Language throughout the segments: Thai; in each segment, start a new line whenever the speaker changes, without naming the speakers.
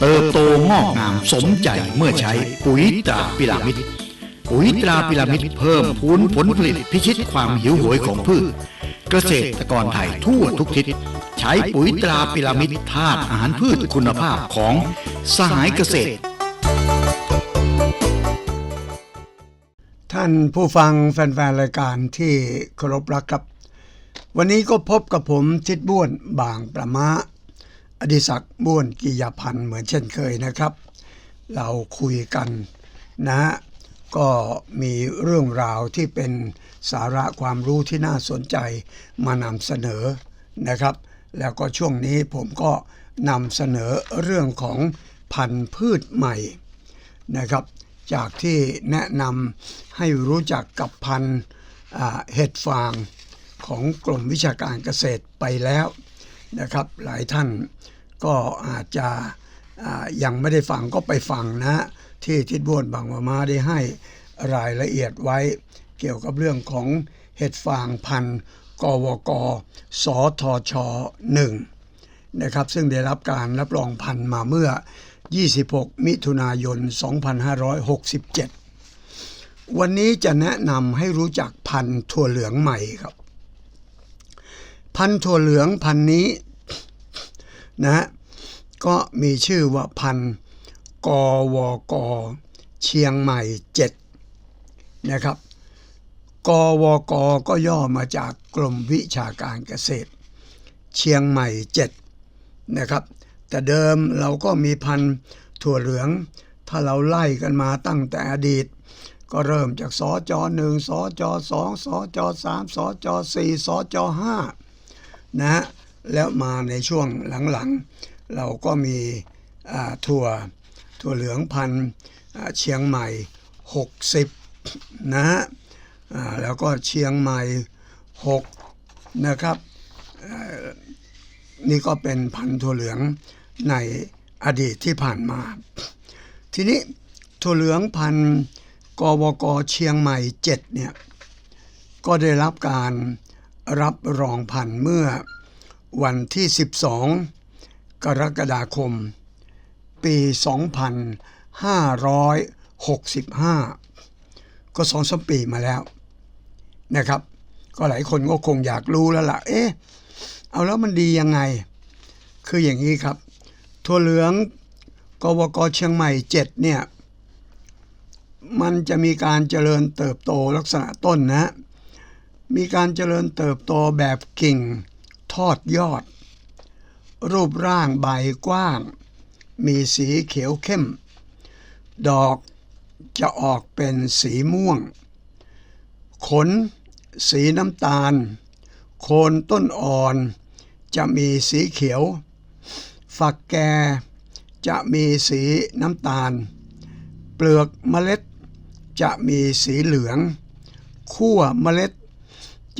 เติบโตงอกงามสมใจเมื่อใช้ปุ๋ยตราพิรามิดปุ๋ยตราพิรามิดเพิ่มพูนผลผลิตพิชิตความหิวโหยของพืช เกษตรกรไทยทั่วทุกทิศ ใช้ปุ๋ยตราพิรามิดธาตุอาหารพืชคุณภาพของสหายเกษตร
ท่านผู้ฟังแฟนๆรายการที่เคารพรักครับ วันนี้ก็พบกับผมทิดบ้วนบางประมา อดิศักดิ์บ้วนกิยาพันธ์เหมือนเช่นเคยนะครับ เราคุยกันนะ ก็มีเรื่องราวที่เป็นสาระความรู้ที่น่าสนใจมานำเสนอนะครับ แล้วก็ช่วงนี้ผมก็นำเสนอเรื่องของพันธุ์พืชใหม่นะครับ จากที่แนะนำให้รู้จักกับพันธุ์เห็ดฟางของกรมวิชาการเกษตรไปแล้ว นะครับ หลายท่านก็อาจจะยังไม่ได้ฟังก็ไปฟังนะที่ทิดบ้วนบางวามาได้ให้รายละเอียดไว้เกี่ยวกับเรื่องของเห็ดฟางพันกวกสทชหนึ่งนะครับซึ่งได้รับการรับรองพันมาเมื่อ 26 มิถุนายน 2567 วันนี้จะแนะนำให้รู้จักพันธุ์ถั่วเหลืองใหม่ครับ พันธุ์ถั่วเหลืองพันธุ์นี้นะฮะก็มีชื่อว่าพันธุ์กวกเชียงใหม่7นะครับกวกก็ย่อมาจากกรมวิชาการเกษตร เชียงใหม่7นะครับ แต่เดิมเราก็มีพันธุ์ถั่วเหลือง ถ้าเราไล่กันมาตั้งแต่อดีต ก็เริ่มจากสจหนึ่งสจสองสจสามสจสี่สจห้า นะฮะแล้วมาในช่วงหลังๆ เราก็มีถั่วถั่วเหลืองพันเชียงใหม่ 60 นะฮะแล้วก็เชียงใหม่ 6 นะครับนี่ก็เป็นพันถั่วเหลืองในอดีตที่ผ่านมา ทีนี้ถั่วเหลืองพันกวกเชียงใหม่ 7 เนี่ย ก็ได้รับการ รับรองพันเมื่อวันที่ 12 กรกฎาคม ปี 2565 ก็สองสามปีมาแล้วนะครับ ก็หลายคนก็คงอยากรู้แล้วล่ะ เอ๊ะ เอาแล้วมันดียังไง คืออย่างนี้ครับถั่วเหลืองกวกเชียงใหม่เจ็ดเนี่ย มันจะมีการเจริญเติบโตลักษณะต้นนะ มีการเจริญเติบโตแบบกิ่ง ทอดยอด รูปร่างใบกว้าง มีสีเขียวเข้ม ดอกจะออกเป็นสีม่วง ขน สีน้ำตาล โคนต้นอ่อนจะมีสีเขียว ฝักแก่จะมีสีน้ำตาล เปลือกเมล็ดจะมีสีเหลือง ขั้วเมล็ด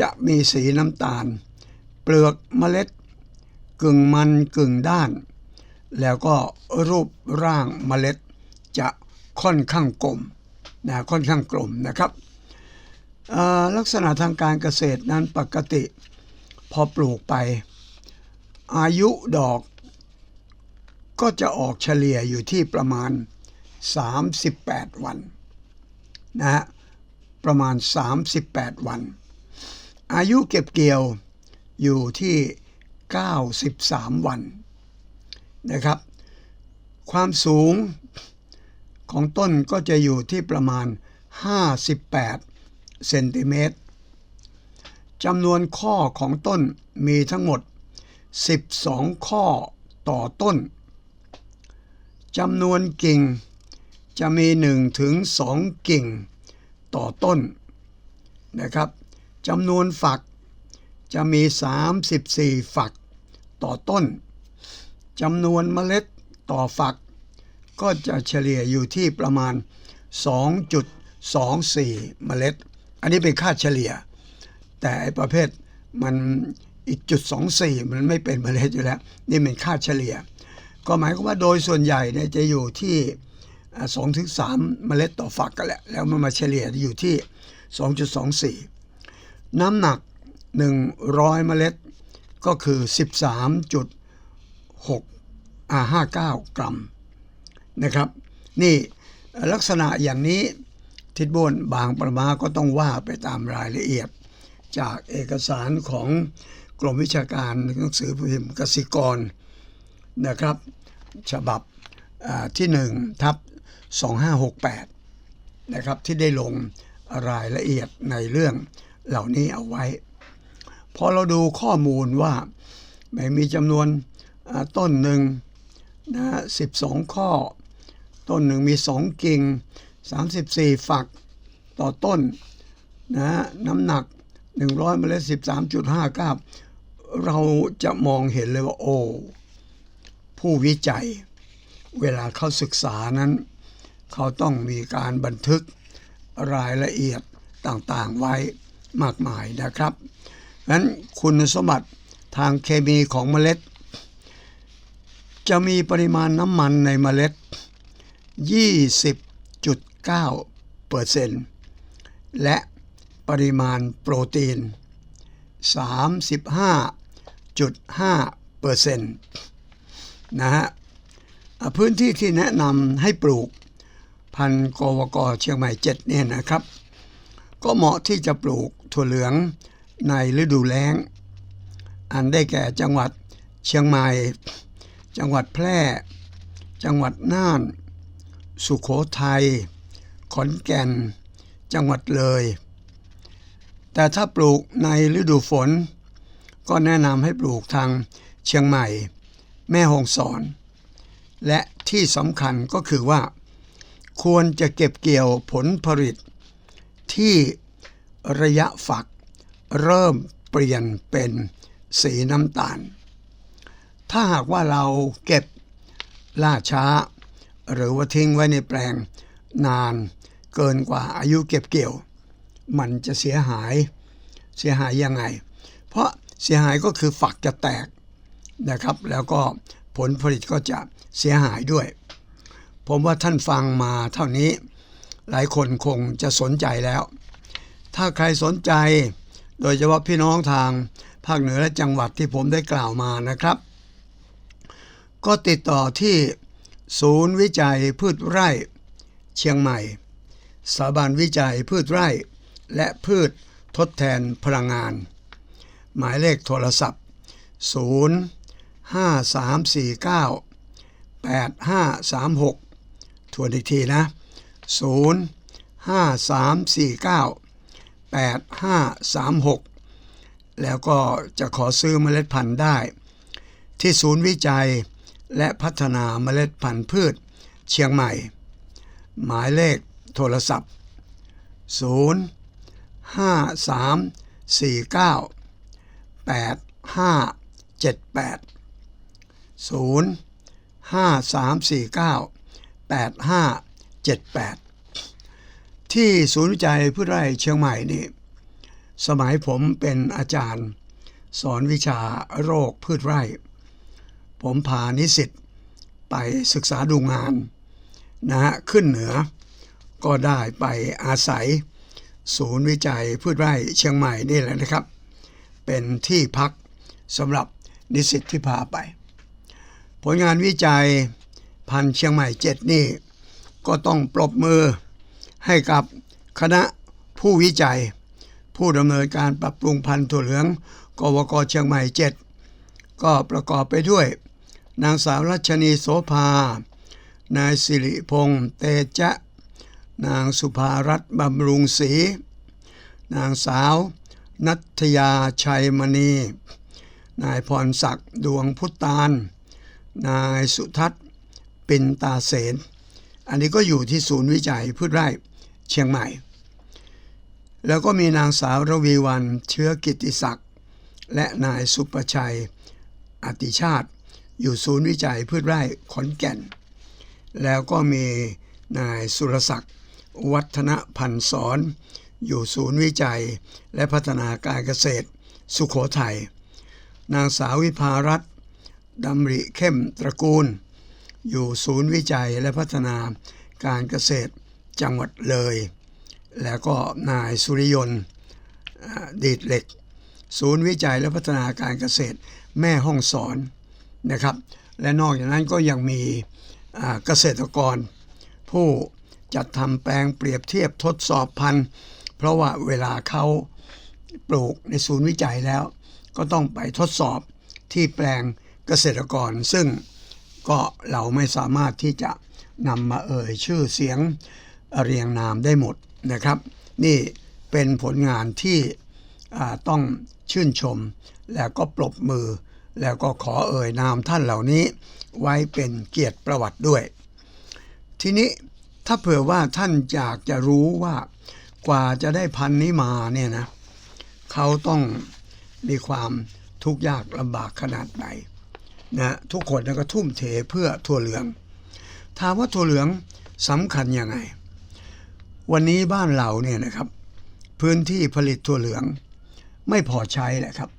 จะมีสีน้ำตาล เปลือกเมล็ด กึ่งมันกึ่งด้าน แล้วก็รูปร่างเมล็ดจะค่อนข้างกลมนะค่อนข้างกลมนะครับลักษณะทางการเกษตรนั้นปกติ พอปลูกไป อายุดอก ก็จะออกเฉลี่ยอยู่ที่ประมาณ 38 วันนะฮะประมาณ 38 วัน อายุเก็บเกี่ยวอยู่ที่ 93 วันนะครับ ความสูงของต้นก็จะอยู่ที่ประมาณ 58 เซนติเมตรจำนวนข้อของต้นมีทั้งหมด 12 ข้อต่อต้นจำนวนกิ่งจะมี 1 ถึง 2 กิ่งต่อต้นนะครับ จำนวนฝัก จะมี 34 ฝักต่อต้นจำนวนเมล็ดต่อฝัก ก็จะเฉลี่ยอยู่ที่ประมาณ 2.24 เมล็ด อันนี้เป็นค่าเฉลี่ย แต่ประเภทมันอีกจุด24 มันไม่เป็นเมล็ดอยู่แล้ว นี่เป็นค่าเฉลี่ย ก็หมายความว่าโดยส่วนใหญ่เนี่ยจะอยู่ที่สองถึงสามเมล็ดต่อฝักกันแหละ แล้วมันมาเฉลี่ยอยู่ที่ 2.24 น้ำหนัก 100 เมล็ด ก็คือ 13.6อ่า59 กรัมนะครับ นี่ลักษณะอย่างนี้ทิดบนบางประมาก็ต้องว่าไปตามรายละเอียด จากเอกสารของกรมวิชาการหนังสือพิมพ์กสิกรนะครับ ฉบับอ่าที่1ทับ2568 นะครับ ที่ได้ลงรายละเอียดในเรื่อง เหล่านี้เอาไว้พอเราดูข้อมูลว่ามมีจำนวนต้นหนึ่งนะ12ข้อ ต้นหนึ่งมี2กิ่ง34ฝักต่อต้นนะน้ำหนัก100เมล็ด13.59เราจะมองเห็นเลยว่าโอ้ผู้วิจัย เวลาเขาศึกษานั้น เขาต้องมีการบันทึกรายละเอียดต่างๆไว้ มากมายนะครับนั้นคุณสมบัติทางเคมีของเมล็ด จะมีปริมาณน้ำมันในเมล็ด 20.9เปอร์เซ็นต์และปริมาณโปรตีน 35.5เปอร์เซ็นต์นะฮะพื้นที่ที่แนะนำให้ปลูกพันธุ์กวกเชียงใหม่ 7 เนี่ยนะครับ ก็เหมาะที่จะปลูก ถั่วเหลืองในฤดูแล้ง อันได้แก่จังหวัดเชียงใหม่ จังหวัดแพร่ จังหวัดน่าน สุขโขทัย ขอนแก่น จังหวัดเลย แต่ถ้าปลูกในฤดูฝน ก็แนะนำให้ปลูกทางเชียงใหม่ แม่ฮองสอน และที่สำคัญก็คือว่า ควรจะเก็บเกี่ยวผลผลิตที่ ระยะฝัก เริ่มเปลี่ยนเป็นสีน้ำตาล ถ้าหากว่าเราเก็บล่าช้า หรือว่าทิ้งไว้ในแปลง นานเกินกว่าอายุเก็บเกี่ยว มันจะเสียหายเสียหายยังไง เพราะเสียหายก็คือฝักจะแตกนะครับ แล้วก็ผลผลิตก็จะเสียหายด้วย ผมว่าท่านฟังมาเท่านี้ หลายคนคงจะสนใจแล้ว ถ้าใครสนใจ โดยเฉพาะพี่น้องทางภาคเหนือและจังหวัดที่ผมได้กล่าวมานะครับ ก็ติดต่อที่ศูนย์วิจัยพืชไร่ เชียงใหม่ สถาบันวิจัยพืชไร่ และพืชทดแทนพลังงาน หมายเลขโทรศัพท์ 0 5 3 4 9 8 5 3 6 ทวนอีกทีนะ 0 5 3 4 9 8 5 3 6 แล้วก็จะขอซื้อเมล็ดพันธุ์ได้ ที่ศูนย์วิจัยและพัฒนาเมล็ดพันธุ์พืช เชียงใหม่ หมายเลขโทรศัพท์ 0 5 3 4 9 8 5 7 8 0 5 3 4 9 8 5 7 8 ที่ศูนย์วิจัยพืชไร่เชียงใหม่นี่สมัยผมเป็นอาจารย์ สอนวิชาโรคพืชไร่ ผมพานิสิตไปศึกษาดูงานนะฮะขึ้นเหนือ ก็ได้ไปอาศัย ศูนย์วิจัยพืชไร่เชียงใหม่นี่แหละนะครับ เป็นที่พักสำหรับนิสิตที่พาไป ผลงานวิจัยพันเชียงใหม่เจ็ดนี่ ก็ต้องปรบมือ ให้กับคณะผู้วิจัย ผู้ดำเนินการปรับปรุงพันธุ์ถั่วเหลืองกวกเชียงใหม่เจ็ดก็ประกอบไปด้วย นางสาวรัชนีโสภา นายสิริพงษ์เตจะ นางสุภารัตน์บำรุงศรี นางสาว นัทยาชัยมณี นายพรศักดิ์ดวงพุตาน นายสุทัศน์ปินตาเสน อันนี้ก็อยู่ที่ศูนย์วิจัยพืชไร่ เชียงใหม่ แล้วก็มีนางสาวระวีวันเชื้อกิติศักดิ์และนายสุประชัยอติชาติ อยู่ศูนย์วิจัยพืชไร่ขอนแก่น แล้วก็มีนายสุรศักดิ์วัฒนพันธ์สอน อยู่ศูนย์วิจัยและพัฒนาการเกษตร สุขโขทัยนางสาววิภารัตดำริเข้มตระกูล อยู่ศูนย์วิจัยและพัฒนาการเกษตร จังหวัดเลย แล้วก็นายสุริยนต์ดีดเหล็ก ศูนย์วิจัยและพัฒนาการเกษตรแม่ห้องสอนนะครับ และนอกจากนั้นก็ยังมีเกษตรกร ผู้จัดทำแปลงเปรียบเทียบทดสอบพันธุ์ เพราะว่าเวลาเขาปลูกในศูนย์วิจัยแล้ว ก็ต้องไปทดสอบที่แปลงเกษตรกร ซึ่งก็เราไม่สามารถที่จะนำมาเอ่ยชื่อเสียง เรียงนามได้หมดนะครับ นี่เป็นผลงานที่ต้องชื่นชม แล้วก็ปรบมือ แล้วก็ขอเอ่ยนามท่านเหล่านี้ ไว้เป็นเกียรติประวัติด้วย ทีนี้ถ้าเผื่อว่าท่านอยากจะรู้ว่ากว่าจะได้พันนี้มาเนี่ยนะเขาต้องมีความทุกข์ยากลำบากขนาดไหนนะทุกคนก็ทุ่มเทเพื่อถั่วเหลือง ถามว่าถั่วเหลืองสำคัญยังไง วันนี้บ้านเราเนี่ยนะครับ พื้นที่ผลิตถั่วเหลือง ไม่พอใช้แหละครับ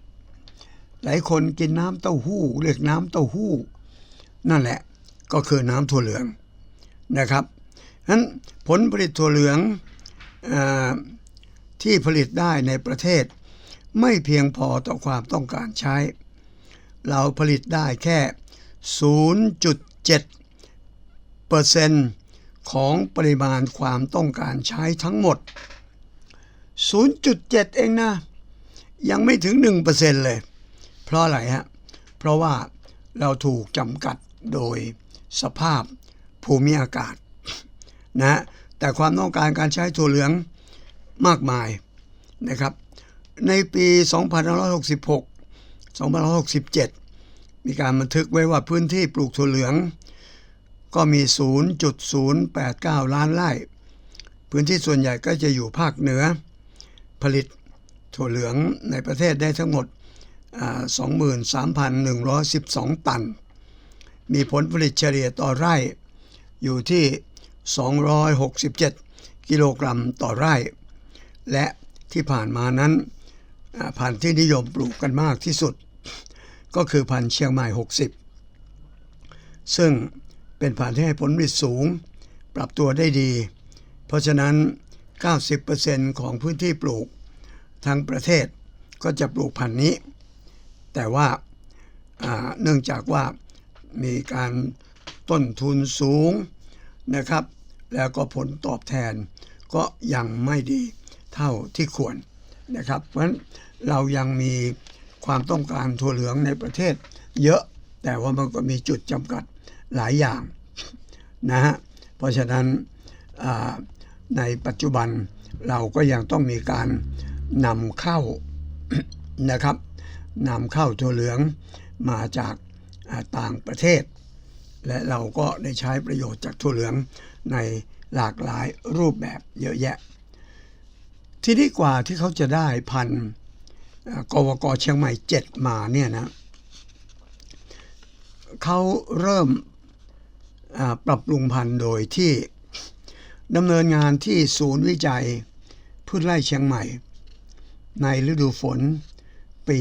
หลายคนกินน้ำเต้าหู้เรียกน้ำเต้าหู้ นั่นแหละก็คือน้ำถั่วเหลืองนะครับนั้นผลผลิตถั่วเหลืองออที่ผลิตได้ในประเทศ ไม่เพียงพอต่อความต้องการใช้ เราผลิตได้แค่ 0.7เปอร์เซ็นต์ ของปริมาณความต้องการใช้ทั้งหมด 0.7 เองนะ ยังไม่ถึง 1%เลย เพราะอะไรฮะ เพราะว่าเราถูกจำกัดโดยสภาพภูมิอากาศนะแต่ความต้องการการใช้ถั่วเหลืองมากมายนะครับ ในปี2566 2567 มีการบันทึกไว้ว่าพื้นที่ปลูกถั่วเหลือง ก็มี 0.089 ล้านไร่ พื้นที่ส่วนใหญ่ก็จะอยู่ภาคเหนือ ผลิตถั่วเหลืองในประเทศได้ทั้งหมดอ่า23,112 ตัน มีผลผลิตเฉลี่ยต่อไร่อยู่ที่ 267 กิโลกรัมต่อไร่ และที่ผ่านมานั้นพันธุ์ที่นิยมปลูกกันมากที่สุด ก็คือพันธุ์เชียงใหม่ 60 ซึ่ง เป็นพันธุ์ที่ให้ผลผลิตสูง ปรับตัวได้ดี เพราะฉะนั้น 90%ของพื้นที่ปลูกทั้งประเทศก็จะปลูกพันธุ์นี้ แต่ว่าอ่าเนื่องจากว่ามีการต้นทุนสูงนะครับ แล้วก็ผลตอบแทนก็ยังไม่ดีเท่าที่ควรนะครับ เพราะฉะนั้นเรายังมีความต้องการถั่วเหลืองในประเทศเยอะแต่ว่ามันก็มีจุดจำกัด หลายอย่างนะฮะเพราะฉะนั้นในปัจจุบันเราก็ยังต้องมีการนำเข้านะครับนำเข้าถั่วเหลืองมาจากต่างประเทศ และเราก็ได้ใช้ประโยชน์จากถั่วเหลืองในหลากหลายรูปแบบเยอะแยะ ที่นี่กว่าที่เขาจะได้พันกวกเชียงใหม่7มาเนี่ยนะเขาเริ่ม ปรับปรุงพันธุ์โดยที่ดำเนินงานที่ศูนย์วิจัยพืชไร่เชียงใหม่ ในฤดูฝนปี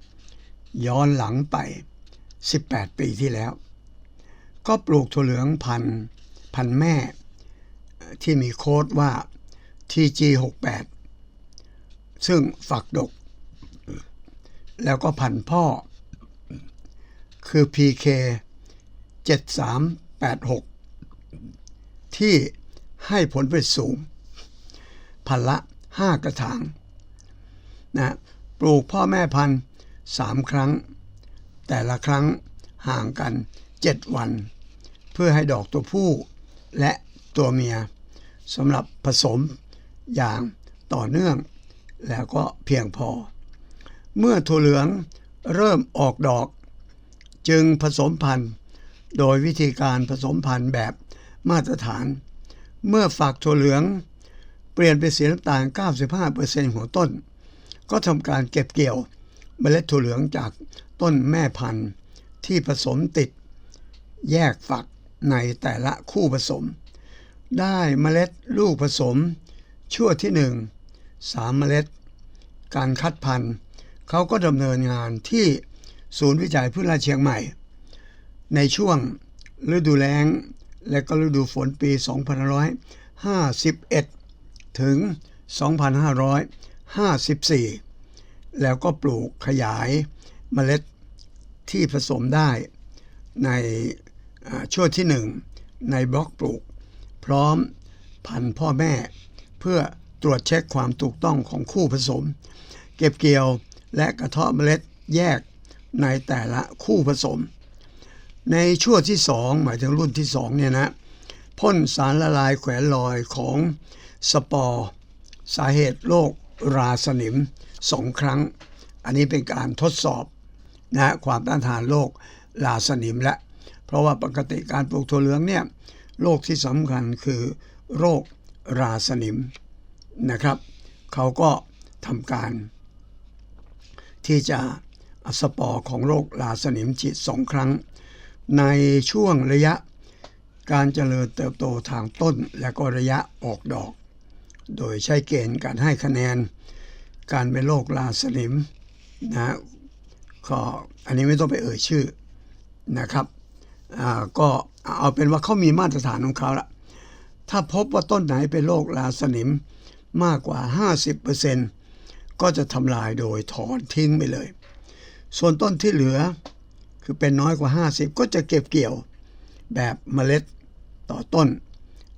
2550 ย้อนหลังไป 18 ปีที่แล้ว ก็ปลูกถั่วเหลืองพันธุ์พันธุ์แม่ ที่มีโค้ดว่า TG68 ซึ่งฝักดก แล้วก็พันธุ์พ่อ คือ PK 7386 ที่ให้ผลผลิตสูงพันละ 5 กระถางนะปลูกพ่อแม่พันธุ์ 3 ครั้ง แต่ละครั้งห่างกัน 7 วัน เพื่อให้ดอกตัวผู้และตัวเมียสำหรับผสมอย่างต่อเนื่อง แล้วก็เพียงพอ เมื่อถั่วเหลืองเริ่มออกดอก จึงผสมพันธุ์ โดยวิธีการผสมพันธุ์แบบมาตรฐาน เมื่อฝักถั่วเหลือง เปลี่ยนเป็นสีน้ำตาล 95%ของต้น ก็ทำการเก็บเกี่ยวเมล็ดถั่วเหลืองจากต้นแม่พันธุ์ที่ผสมติด แยกฝักในแต่ละคู่ผสม ได้เมล็ดลูกผสม ชั่วที่ 1 3 เมล็ด การคัดพันธุ์เขาก็ดำเนินงานที่ ศูนย์วิจัยพืชราชเชียงใหม่ ในช่วงฤดูแล้ง และก็ฤดูฝนปี 2551 ถึง 2554 แล้วก็ปลูกขยายเมล็ดที่ผสมได้ในช่วงที่ 1 ในบล็อกปลูก พร้อมพันพ่อแม่ เพื่อตรวจเช็คความถูกต้องของคู่ผสม เก็บเกี่ยวและกระเทาะเมล็ดแยก ในแต่ละคู่ผสม ในช่วงที่ 2 หมายถึงรุ่นที่2เนี่ยนะพ่นสารละลายแขวนลอยของสปอร์สาเหตุโรคราสนิมสองครั้ง อันนี้เป็นการทดสอบนะความต้านทานโรคราสนิมและ เพราะว่าปกติการปลูกถั่วเหลืองเนี่ยโรคที่สำคัญคือโรคราสนิมนะครับ เขาก็ทำการที่จะ อสปอร์ของโรคราสนิมฉีดสองครั้ง ในช่วงระยะการเจริญเติบโตทางต้นและก็ระยะออกดอก โดยใช้เกณฑ์การให้คะแนน การเป็นโรคราสนิมนะก็อันนี้ไม่ต้องไปเอ่ยชื่อนะครับก็เอาเป็นว่าเขามีมาตรฐานของเขาละถ้าพบว่าต้นไหนเป็นโรคราสนิมมากกว่า 50%ก็จะทำลายโดยถอนทิ้งไปเลย ส่วนต้นที่เหลือ คือเป็นน้อยกว่า 50 ก็จะเก็บเกี่ยวแบบเมล็ดต่อต้น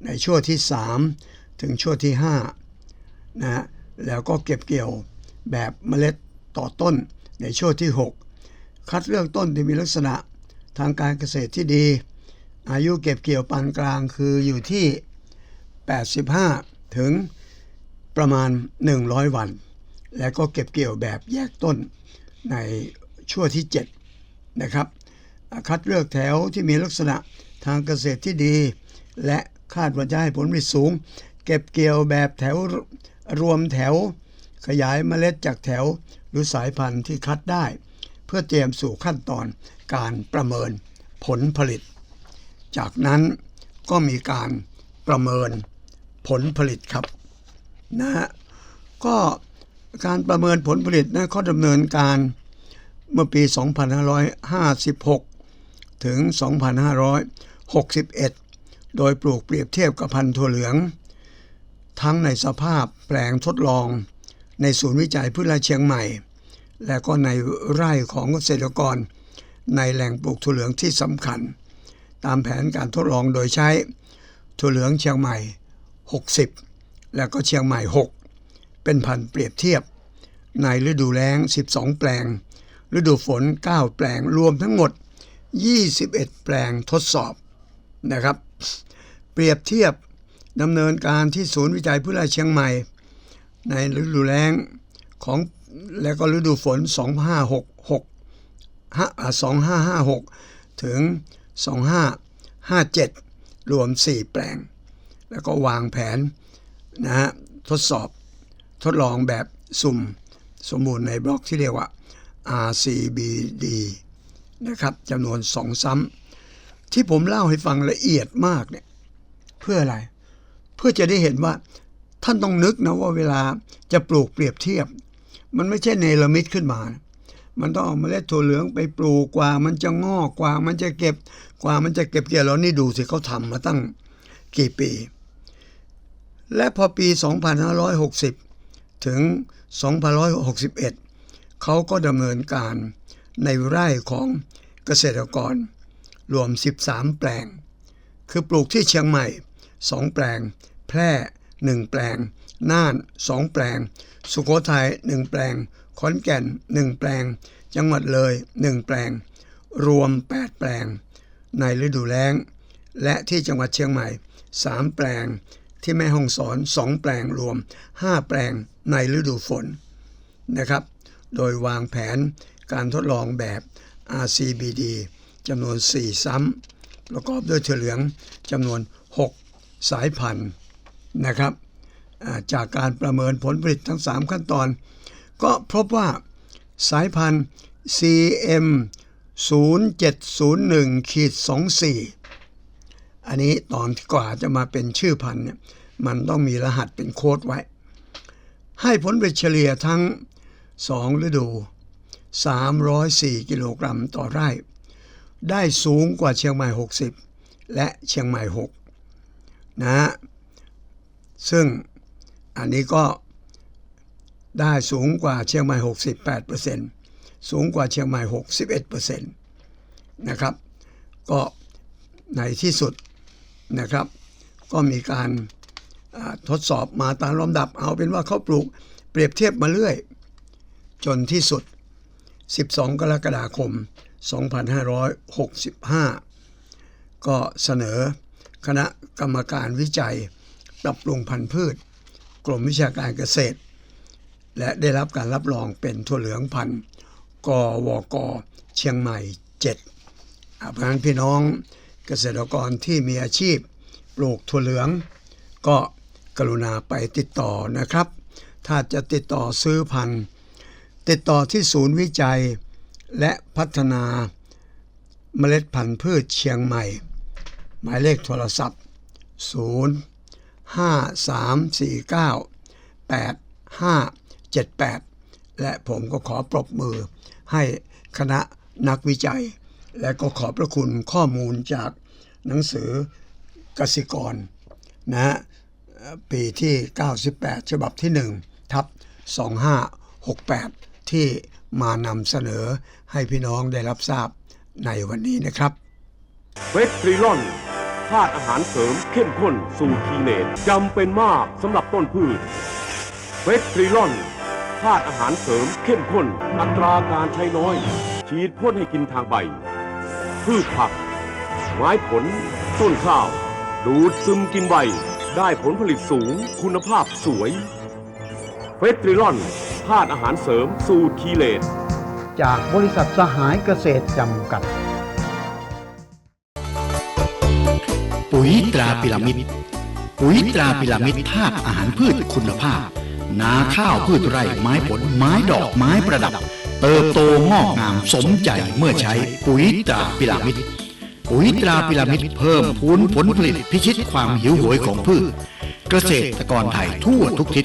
ในช่วงที่ 3 ถึงช่วงที่5นะฮะแล้วก็เก็บเกี่ยวแบบเมล็ดต่อต้น ในช่วงที่ 6 คัดเลือกต้นที่มีลักษณะทางการเกษตรที่ดี อายุเก็บเกี่ยวปานกลางคืออยู่ที่ 85 ถึงประมาณ 100 วัน แล้วก็เก็บเกี่ยวแบบแยกต้นใน ช่วงที่7นะครับคัดเลือกแถวที่มีลักษณะทางเกษตรที่ดี และคาดว่าจะให้ผลผลิตสูง เก็บเกี่ยวแบบแถวรวมแถว ขยายเมล็ดจากแถวหรือสายพันธุ์ที่คัดได้ เพื่อเตรียมสู่ขั้นตอนการประเมินผลผลิต จากนั้นก็มีการประเมินผลผลิตครับนะฮะก็การประเมินผลผลิตนะเขาดำเนินการ เมื่อปี 2556 ถึง 2561 โดยปลูกเปรียบเทียบกับพันธุ์ถั่วเหลือง ทั้งในสภาพแปลงทดลอง ในศูนย์วิจัยพืชราชเชียงใหม่ และก็ในไร่ของเกษตรกร ในแหล่งปลูกถั่วเหลืองที่สำคัญ ตามแผนการทดลองโดยใช้ถั่วเหลืองเชียงใหม่ 60 และก็เชียงใหม่ 6 เป็นพันธุ์เปรียบเทียบ ในฤดูแล้ง 12 แปลง ฤดูฝน 9 แปลงรวมทั้งหมด 21 แปลงทดสอบนะครับ เปรียบเทียบดำเนินการที่ศูนย์วิจัยพืชไร่เชียงใหม่ ในฤดูแล้งของและก็ฤดูฝน 2566 2556 ถึง 2557 รวม 4 แปลง แล้วก็วางแผนนะฮะทดสอบทดลองแบบสุ่มสมบูรณ์ในบล็อกที่เรียกว่า RCBD นะครับจำนวนสองซ้ำที่ผมเล่าให้ฟังละเอียดมากเนี่ยเพื่ออะไร เพื่อจะได้เห็นว่าท่านต้องนึกนะว่าเวลาจะปลูกเปรียบเทียบ มันไม่ใช่เนรมิตขึ้นมา มันต้องเอาเมล็ดถั่วเหลืองไปปลูกกว่า มันจะงอกกว่า มันจะเก็บกว่ามันจะเก็บเกี่ยวแล้วนี่ดูสิเขาทำมาตั้งกี่ปี และพอปี 2560 ถึง 2561 เขาก็ดำเนินการในไร่ของเกษตรกร รวม 13 แปลง คือปลูกที่เชียงใหม่ 2 แปลง แพร่ 1 แปลง น่าน 2 แปลง สุโขทัย 1 แปลง ขอนแก่น 1 แปลง จังหวัดเลย 1 แปลง รวม 8 แปลง ในฤดูแล้ง และที่จังหวัดเชียงใหม่ 3 แปลง ที่แม่ห้องสอน 2 แปลงรวม 5 แปลงในฤดูฝนนะครับ โดยวางแผนการทดลองแบบ RCBD จำนวน 4 ซ้ำประกอบด้วยถั่วเหลืองจำนวน 6 สายพันธุ์นะครับ จากการประเมินผลผลิตทั้ง 3 ขั้นตอน ก็พบว่าสายพันธุ์ CM 0701ขีด24 อันนี้ตอนที่กว่าจะมาเป็นชื่อพันธุ์เนี่ยมันต้องมีรหัสเป็นโค้ดไว้ ให้ผลผลิตเฉลี่ยทั้ง 2 ฤดู 304 กิโลกรัมต่อไร่ ได้สูงกว่าเชียงใหม่ 60 และเชียงใหม่ 6 นะฮะซึ่งอันนี้ก็ได้สูงกว่าเชียงใหม่ 68%สูงกว่าเชียงใหม่ 61%นะครับ ก็ในที่สุดนะครับ ก็มีการทดสอบมาตามลำดับเอาเป็นว่าเขาปลูกเปรียบเทียบมาเรื่อย จนที่สุด 12 กรกฎาคม 2565 ก็เสนอคณะกรรมการวิจัย ปรับปรุงพันธุ์พืช กรมวิชาการเกษตร และได้รับการรับรองเป็นถั่วเหลืองพันธุ์กวกเชียงใหม่ 7 เพราะฉะนั้นพี่น้องเกษตรกรที่มีอาชีพปลูกถั่วเหลือง ก็กรุณาไปติดต่อนะครับ ถ้าจะติดต่อซื้อพันธุ์ ติดต่อที่ศูนย์วิจัย และพัฒนาเมล็ดพันธุ์พืชเชียงใหม่ หมายเลขโทรศัพท์ 0 5 3 4 9 8 5 7 8 และผมก็ขอปรบมือให้คณะนักวิจัย และก็ขอบพระคุณข้อมูลจากหนังสือกสิกรนะฮะเอ่อปีที่ 98 ฉบับที่ 1 ทับ 2568 ที่มานำเสนอให้พี่น้องได้รับทราบในวันนี้นะครับ
เฟสตรีลอนธาตุอาหารเสริมเข้มข้นสูตรทีเนตจำเป็นมากสำหรับต้นพืชเฟสตรีลอนธาตุอาหารเสริมเข้มข้น อัตราการใช้น้อย ฉีดพ่นให้กินทางใบ พืชผัก ไม้ผล ต้นข้าว ดูดซึมกินใบ ได้ผลผลิตสูงคุณภาพสวยเฟสตรีลอน ธาตุอาหารเสริมสูตรคีเลต
จากบริษัทสหายเกษตรจำกัด ปุ๋ยตราพิรามิดปุ๋ยตราพิรามิดธาตุอาหารพืชคุณภาพ นาข้าวพืชไร่ไม้ผลไม้ดอกไม้ประดับ เติบโตงอกงามสมใจเมื่อใช้ปุ๋ยตราพิรามิดปุ๋ยตราพิรามิดเพิ่มพูนผลผลิตพิชิตความหิวโหยของพืช เกษตรกรไทยทั่วทุกทิศ